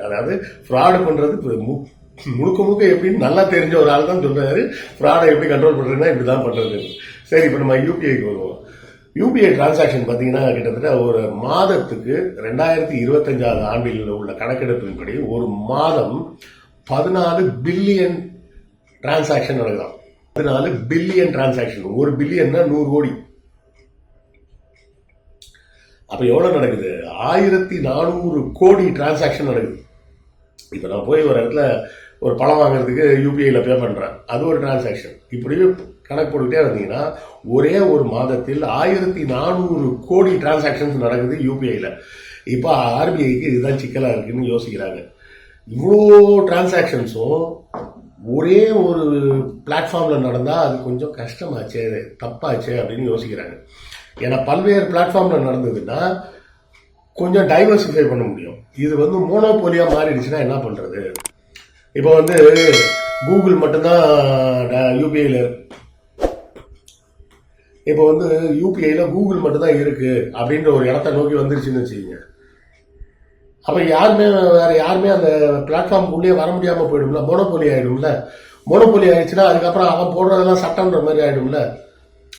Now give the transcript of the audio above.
அதாவது ஃப்ராடு பண்றது மு- முழுக்க முழுக்க எப்படின்னு நல்லா தெரிஞ்ச ஒரு ஆள் தான் சொல்றாரு ஃப்ராடை எப்படி கண்ட்ரோல் பண்றதுன்னா இப்படி தான் பண்றது. சரி இப்போ நம்ம யூபிஐக்கு வருவோம். யூபிஐ டிரான்சாக்ஷன் பார்த்தீங்கன்னா கிட்டத்தட்ட ஒரு மாதத்துக்கு ரெண்டாயிரத்தி இருபத்தஞ்சாவது ஆண்டில் உள்ள கணக்கெடுப்பின்படி ஒரு மாதம் பதினாலு பில்லியன் டிரான்சாக்ஷன் நடக்குதாம். பதினாலு பில்லியன் டிரான்சாக்ஷன் ஒரு பில்லியன்னா நூறு கோடி. அப்போ எவ்வளோ நடக்குது? ஆயிரத்தி நானூறு கோடி டிரான்சாக்ஷன் நடக்குது. இப்போ நான் போய் ஒரு இடத்துல ஒரு பழம் வாங்குறதுக்கு யூபிஐயில் பே பண்ணுறேன் அது ஒரு டிரான்சாக்ஷன் இப்படியே கணக்கு போட்டுக்கிட்டே வந்தீங்கன்னா ஒரே ஒரு மாதத்தில் ஆயிரத்தி நானூறு கோடி டிரான்சாக்ஷன்ஸ் நடக்குது யூபிஐயில் இப்போ ஆர்பிஐக்கு இதுதான் சிக்கலாக இருக்குன்னு யோசிக்கிறாங்க. இவ்வளோ டிரான்சாக்ஷன்ஸும் ஒரே ஒரு பிளாட்ஃபார்மில் நடந்தால் அது கொஞ்சம் கஷ்டமாச்சே தப்பாச்சே அப்படின்னு யோசிக்கிறாங்க. ஏன்னா பல்வேறு பிளாட்ஃபார்மில் நடந்ததுன்னா கொஞ்சம் டைவர்சிஃபை பண்ண முடியும். இது வந்து மோனோபோலியாக மாறிடுச்சுன்னா என்ன பண்ணுறது இப்போ வந்து கூகுள் மட்டும்தான் யூபிஐயில் இப்போ வந்து யூபிஐயில் கூகுள் மட்டும்தான் இருக்குது அப்படின்ற ஒரு இடத்த நோக்கி வந்துருச்சுன்னு வச்சுக்கோங்க. அப்போ யாருமே வேறு யாருமே அந்த பிளாட்ஃபார்ம் உள்ளே வர முடியாமல் போயிடும்ல? மோனோபோலி ஆயிடும்ல? மோனோபோலி ஆயிடுச்சுன்னா அதுக்கப்புறம் அவன் போடுறதெல்லாம் சட்டம்ன்ற மாதிரி ஆகிடும்ல